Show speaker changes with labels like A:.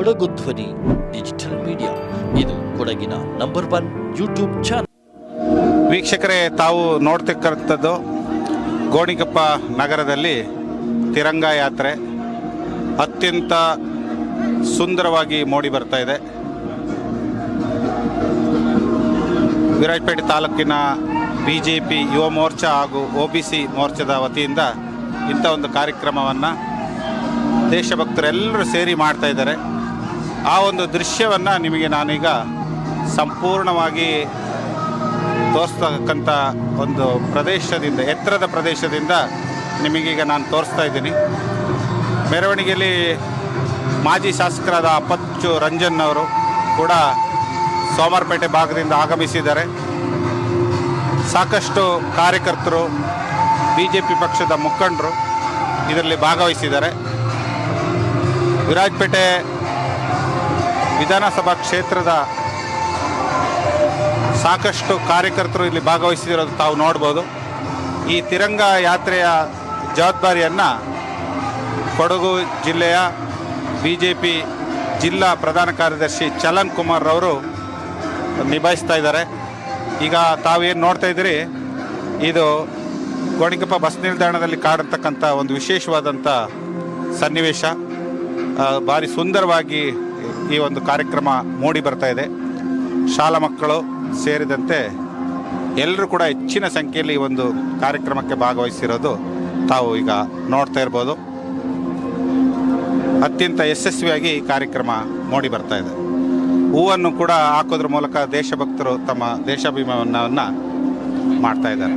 A: ಕೊಡಗು ಧ್ವನಿ, digital media. ಇದು ಕೊಡಗಿನ ನಂಬರ್ ಒನ್ ಯೂಟ್ಯೂಬ್ ಚಾನಲ್.
B: ವೀಕ್ಷಕರೇ, ತಾವು ನೋಡ್ತಿಕ್ಕಂಥದ್ದು ಗೋಣಿಕೊಪ್ಪ ನಗರದಲ್ಲಿ ತಿರಂಗ ಯಾತ್ರೆ ಅತ್ಯಂತ ಸುಂದರವಾಗಿ ಮೂಡಿ ಬರ್ತಾ ಇದೆ. ವಿರಾಜಪೇಟೆ ತಾಲೂಕಿನ B J P Yuva Morcha ಹಾಗೂ ಒ ಬಿ ಸಿ ಮೋರ್ಚಾದ ವತಿಯಿಂದ ಇಂಥ ಒಂದು ಕಾರ್ಯಕ್ರಮವನ್ನು ದೇಶಭಕ್ತರೆಲ್ಲರೂ ಸೇರಿ ಮಾಡ್ತಾ ಇದ್ದಾರೆ. ಆ ಒಂದು ದೃಶ್ಯವನ್ನು ನಿಮಗೆ ನಾನೀಗ ಸಂಪೂರ್ಣವಾಗಿ ತೋರಿಸ್ತಕ್ಕಂಥ ಒಂದು ಪ್ರದೇಶದಿಂದ, ಎತ್ತರದ ಪ್ರದೇಶದಿಂದ ನಿಮಗೀಗ ನಾನು ತೋರಿಸ್ತಾ ಇದ್ದೀನಿ. ಮೆರವಣಿಗೆಯಲ್ಲಿ ಮಾಜಿ ಶಾಸಕರಾದ ಅಪ್ಪಚ್ಚು ರಂಜನ್ ಅವರು ಕೂಡ ಸೋಮವಾರಪೇಟೆ ಭಾಗದಿಂದ ಆಗಮಿಸಿದ್ದಾರೆ. ಸಾಕಷ್ಟು ಕಾರ್ಯಕರ್ತರು ಬಿ ಜೆ ಪಿ ಪಕ್ಷದ ಮುಖಂಡರು ಇದರಲ್ಲಿ ಭಾಗವಹಿಸಿದ್ದಾರೆ. ವಿರಾಜಪೇಟೆ ವಿಧಾನಸಭಾ ಕ್ಷೇತ್ರದ ಸಾಕಷ್ಟು ಕಾರ್ಯಕರ್ತರು ಇಲ್ಲಿ ಭಾಗವಹಿಸಿರೋದು ತಾವು ನೋಡ್ಬೋದು. ಈ ತಿರಂಗ ಯಾತ್ರೆಯ ಜವಾಬ್ದಾರಿಯನ್ನು ಕೊಡಗು ಜಿಲ್ಲೆಯ ಬಿ ಜೆ ಪಿ ಜಿಲ್ಲಾ ಪ್ರಧಾನ ಕಾರ್ಯದರ್ಶಿ ಚಲನ್ ಕುಮಾರ್ ಅವರು ನಿಭಾಯಿಸ್ತಾ ಇದ್ದಾರೆ. ಈಗ ತಾವೇನು ನೋಡ್ತಾ ಇದ್ದೀರಿ? ಇದು ಗೋಣಿಕಪ್ಪ ಬಸ್ ನಿಲ್ದಾಣದಲ್ಲಿ ಕಾಡಿರ್ತಕ್ಕಂಥ ಒಂದು ವಿಶೇಷವಾದಂಥ ಸನ್ನಿವೇಶ. ಭಾರಿ ಸುಂದರವಾಗಿ ಈ ಒಂದು ಕಾರ್ಯಕ್ರಮ ಮೂಡಿ ಬರ್ತಾ ಇದೆ. ಶಾಲಾ ಮಕ್ಕಳು ಸೇರಿದಂತೆ ಎಲ್ಲರೂ ಕೂಡ ಹೆಚ್ಚಿನ ಸಂಖ್ಯೆಯಲ್ಲಿ ಈ ಒಂದು ಕಾರ್ಯಕ್ರಮಕ್ಕೆ ಭಾಗವಹಿಸಿರೋದು ತಾವು ಈಗ ನೋಡ್ತಾ ಇರ್ಬೋದು. ಅತ್ಯಂತ ಯಶಸ್ವಿಯಾಗಿ ಈ ಕಾರ್ಯಕ್ರಮ ಮೂಡಿ ಬರ್ತಾ ಇದೆ. ಹೂವನ್ನು ಕೂಡ ಹಾಕೋದ್ರ ಮೂಲಕ ದೇಶಭಕ್ತರು ತಮ್ಮ ದೇಶಾಭಿಮಾನವನ್ನು ಮಾಡ್ತಾ ಇದ್ದಾರೆ.